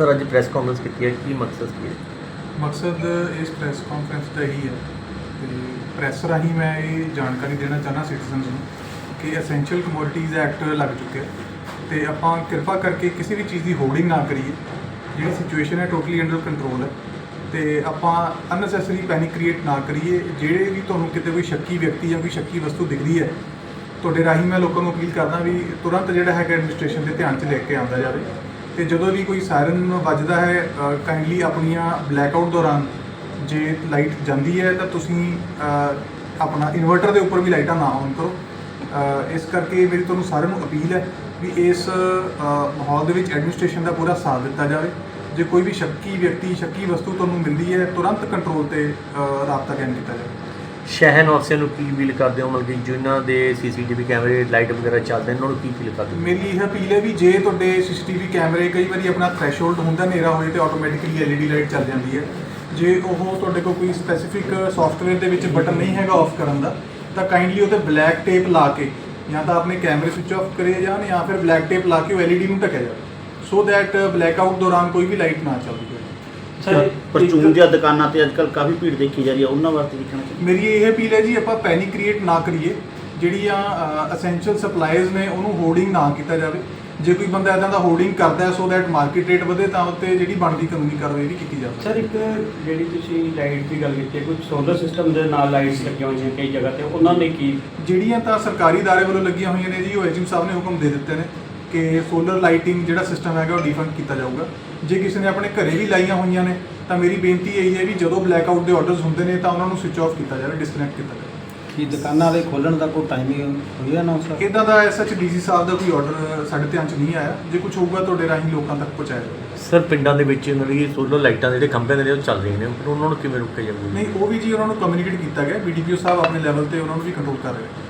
Sir, ਅੱਜ press conference ਕੀਤੀ ਹੈ, ਕੀ ਮਕਸਦ ਕੀ ਹੈ ਮਕਸਦ ਇਸ ਪ੍ਰੈਸ ਕਾਨਫਰੰਸ ਦਾ ਇਹੀ ਹੈ ਤੇ ਪ੍ਰੈਸ ਰਾਹੀਂ ਮੈਂ ਇਹ ਜਾਣਕਾਰੀ ਦੇਣਾ ਚਾਹਨਾ ਸਿਟੀਜ਼ਨਸ ਨੂੰ ਕਿ ਐਸੈਂਸ਼ੀਅਲ ਕਮੋਡਿਟੀਜ਼ ਐਕਟ ਲੱਗ ਚੁੱਕਿਆ ਤੇ ਆਪਾਂ ਕਿਰਪਾ ਕਰਕੇ ਕਿਸੇ ਵੀ ਚੀਜ਼ ਦੀ ਹੋਲਡਿੰਗ ਨਾ ਕਰੀਏ, ਜਿਹੜੀ ਸਿਚੁਏਸ਼ਨ ਹੈ ਟੋਟਲੀ ਅੰਡਰ ਕੰਟਰੋਲ ਹੈ ਤੇ ਆਪਾਂ ਅਨਨੈਸੈਸਰੀ ਪੈਨਿਕ ਕ੍ਰੀਏਟ ਨਾ ਕਰੀਏ, ਜਿਹੜੇ ਵੀ ਤੁਹਾਨੂੰ ਕਿਤੇ ਕੋਈ ਸ਼ੱਕੀ ਵਿਅਕਤੀ ਜਾਂ ਕੋਈ ਸ਼ੱਕੀ ਵਸਤੂ ਦਿਖਦੀ ਹੈ, ਤੁਹਾਡੇ ਰਾਹੀਂ ਮੈਂ ਲੋਕਾਂ ਨੂੰ ਅਪੀਲ ਕਰਦਾ ਵੀ ਤੁਰੰਤ ਜਿਹੜਾ ਹੈਗਾ ਐਡਮਿਨਿਸਟ੍ਰੇਸ਼ਨ ਦੇ ਧਿਆਨ 'ਚ ਲੈ ਕੇ ਆਉਂਦਾ ਜਾਵੇ। ਤੇ ਜਦੋਂ ਵੀ ਕੋਈ ਸਾਇਰਨ ਵੱਜਦਾ ਹੈ ਕਾਈਂਡਲੀ ਆਪਣੀਆਂ ਬਲੈਕਆਊਟ ਦੌਰਾਨ ਜੇ ਲਾਈਟ ਜਾਂਦੀ ਹੈ, ਤਾਂ ਤੁਸੀਂ ਆਪਣਾ ਇਨਵਰਟਰ ਦੇ ਉੱਪਰ ਵੀ ਲਾਈਟਾਂ ਨਾ ਔਨ ਕਰੋ। ਇਸ ਕਰਕੇ ਮੇਰੀ ਤੁਹਾਨੂੰ ਸਾਰਿਆਂ ਨੂੰ ਅਪੀਲ ਹੈ ਵੀ ਇਸ ਮਾਹੌਲ ਦੇ ਵਿੱਚ ਐਡਮਿਨਿਸਟ੍ਰੇਸ਼ਨ ਦਾ ਪੂਰਾ ਸਾਥ ਦਿੱਤਾ ਜਾਵੇ। ਜੇ ਕੋਈ ਵੀ ਸ਼ੱਕੀ ਵਿਅਕਤੀ, ਸ਼ੱਕੀ ਵਸਤੂ ਤੁਹਾਨੂੰ ਮਿਲਦੀ ਹੈ, ਤੁਰੰਤ ਕੰਟਰੋਲ ਤੇ ਰਾਬਤਾ ਕਾਇਮ ਕੀਤਾ ਜਾਵੇ। ਸ਼ਹਿਰ ਵਾਸੀਆਂ ਨੂੰ ਕੀ ਅਪੀਲ ਕਰਦੇ ਹੋ? ਮਤਲਬ ਕਿ ਜਿਨ੍ਹਾਂ ਦੇ ਸੀਸੀਟੀਵੀ ਕੈਮਰੇ, ਲਾਈਟ ਵਗੈਰਾ ਚੱਲਦੇ ਨੇ, ਉਹਨਾਂ ਨੂੰ ਕੀ ਅਪੀਲ ਕਰਦੇ ਹੋ? ਮੇਰੀ ਇਹ ਅਪੀਲ ਹੈ ਵੀ ਜੇ ਤੁਹਾਡੇ ਸੀਸੀਟੀਵੀ ਕੈਮਰੇ ਕਈ ਵਾਰੀ ਆਪਣਾ ਥ੍ਰੈਸ਼ੋਲਡ ਹੁੰਦਾ, ਹਨੇਰਾ ਹੋਏ ਤੇ ਆਟੋਮੈਟਿਕਲੀ ਐਲਈਡੀ ਲਾਈਟ ਚੱਲ ਜਾਂਦੀ ਹੈ। ਜੇ ਉਹ ਤੁਹਾਡੇ ਕੋਲ ਕੋਈ ਸਪੈਸੀਫਿਕ ਸੌਫਟਵੇਅਰ ਦੇ ਵਿੱਚ ਬਟਨ ਨਹੀਂ ਹੈਗਾ ਆਫ ਕਰਨ ਦਾ, ਤਾਂ ਕਾਈਂਡਲੀ ਉਹਤੇ ਬਲੈਕ ਟੇਪ ਲਾ ਕੇ, ਜਾਂ ਤਾਂ ਆਪਣੇ ਕੈਮਰੇ ਸਵਿਚ ਆਫ ਕਰੇ ਜਾਣ, ਜਾਂ ਫਿਰ ਬਲੈਕ ਟੇਪ ਲਾ ਕੇ ਉਹ ਐਲਈਡੀ ਨੂੰ ਢੱਕਿਆ ਜਾਵੇ। ਸੋ ਦੈਟ ਬਲੈਕ ਆਊਟ ਦੌਰਾਨ ਕੋਈ ਵੀ ਲਾਈਟ ਨਾ ਚੱਲਦੀ ਸਰ ਪਰਚੂਨ ਦੀਆਂ ਦੁਕਾਨਾਂ ਤੇ ਅੱਜਕੱਲ ਕਾਫੀ ਭੀੜ ਦੇਖੀ ਜਾ ਰਹੀ ਹੈ ਉਹਨਾਂ ਵਾਸਤੇ ਦੇਖਣਾ ਚਾਹੀਦਾ ਮੇਰੀ ਇਹ ਅਪੀਲ ਹੈ ਜੀ ਆਪਾਂ ਪੈਨਿਕ ਕ੍ਰੀਏਟ ਨਾ ਕਰੀਏ। ਜਿਹੜੀਆਂ ਅਸੈਂਸ਼ੀਅਲ ਸਪਲਾਈਜ਼ ਨੇ ਉਹਨੂੰ ਹੋਰਡਿੰਗ ਨਾ ਕੀਤਾ ਜਾਵੇ। ਜੇ ਕੋਈ ਬੰਦਾ ਇਦਾਂ ਦਾ ਹੋਰਡਿੰਗ ਕਰਦਾ ਹੈ ਸੋ ਦੈਟ ਮਾਰਕੀਟ ਰੇਟ ਵਧੇ ਤਾਂ ਉੱਤੇ ਜਿਹੜੀ ਬਣਦੀ ਕਾਨੂੰਨੀ ਕਾਰਵਾਈ ਵੀ ਕੀਤੀ ਜਾਵੇ। ਸਰ ਇੱਕ ਜਿਹੜੀ ਤੁਸੀਂ ਲਾਈਟ ਦੀ ਗੱਲ ਕੀਤੀ ਹੈ ਕੁਝ ਸੋਲਰ ਸਿਸਟਮ ਦੇ ਨਾਲ ਲਾਈਟਸ ਲੱਗੀਆਂ ਹੋਈਆਂ ਕਈ ਜਗ੍ਹਾ ਤੇ ਉਹਨਾਂ ਨੇ ਕੀ ਜਿਹੜੀਆਂ ਤਾਂ ਸਰਕਾਰੀ ਦਾਅਰੇ ਵੱਲੋਂ ਲੱਗੀਆਂ ਹੋਈਆਂ ਨੇ ਜੀ ਉਹ ਐਜੀਮ ਸਾਹਿਬ ਨੇ ਹੁਕਮ ਦੇ ਦਿੱਤੇ ਨੇ। ਕਿ ਸੋਲਰ ਲਾਈਟਿੰਗ ਜਿਹੜਾ ਸਿਸਟਮ ਹੈਗਾ ਉਹ ਡਿਫੰਡ ਕੀਤਾ ਜਾਊਗਾ। ਜੇ ਕਿਸੇ ਨੇ ਆਪਣੇ ਘਰੇ ਵੀ ਲਾਈਆਂ ਹੋਈਆਂ ਨੇ ਤਾਂ ਮੇਰੀ ਬੇਨਤੀ ਇਹੀ ਹੈ ਵੀ ਜਦੋਂ ਬਲੈਕਆਊਟ ਦੇ ਆਰਡਰਸ ਹੁੰਦੇ ਨੇ ਤਾਂ ਉਹਨਾਂ ਨੂੰ ਸਵਿਚ ਆਫ ਕੀਤਾ ਜਾਵੇ ਡਿਸਕਨੈਕਟ ਕੀਤਾ ਜਾਵੇ। ਕੀ ਦੁਕਾਨਾਂ ਦੇ ਖੋਲਣ ਦਾ ਕੋਈ ਟਾਈਮਿੰਗ ਹੋਈ ਹੈ ਨਾ ਸਰ ਇਦਾਂ ਦਾ ਐਸਐਚ ਡੀਸੀ ਸਾਹਿਬ ਦਾ ਕੋਈ ਆਰਡਰ ਸਾਡੇ ਧਿਆਨ 'ਚ ਨਹੀਂ ਆਇਆ। ਜੇ ਕੁਝ ਹੋਊਗਾ ਤੁਹਾਡੇ ਰਾਹੀਂ ਲੋਕਾਂ ਤੱਕ ਪਹੁੰਚਾਇਆ ਜਾਵੇਗਾ ਸਰ ਪਿੰਡਾਂ ਦੇ ਵਿੱਚ ਮਤਲਬ ਕਿ ਸੋਲਰ ਲਾਈਟਾਂ ਦੇ ਜਿਹੜੇ ਖੰਭੇ ਨੇ ਉਹ ਚੱਲ ਰਹੀਆਂ ਨੇ। ਪਰ ਉਹਨਾਂ ਨੂੰ ਕਿਵੇਂ ਰੋਕਿਆ ਜਾਵੇ ਨਹੀਂ ਉਹ ਵੀ ਜੀ ਉਹਨਾਂ ਨੂੰ ਕਮਿਊਨੀਕੇਟ ਕੀਤਾ ਗਿਆ। ਬੀਡੀਪੀਓ ਸਾਹਿਬ ਆਪਣੇ ਲੈਵਲ ਤੇ ਉਹਨਾਂ ਨੂੰ ਵੀ ਕੰਟਰੋਲ ਕਰ ਰਹੇ ਨੇ।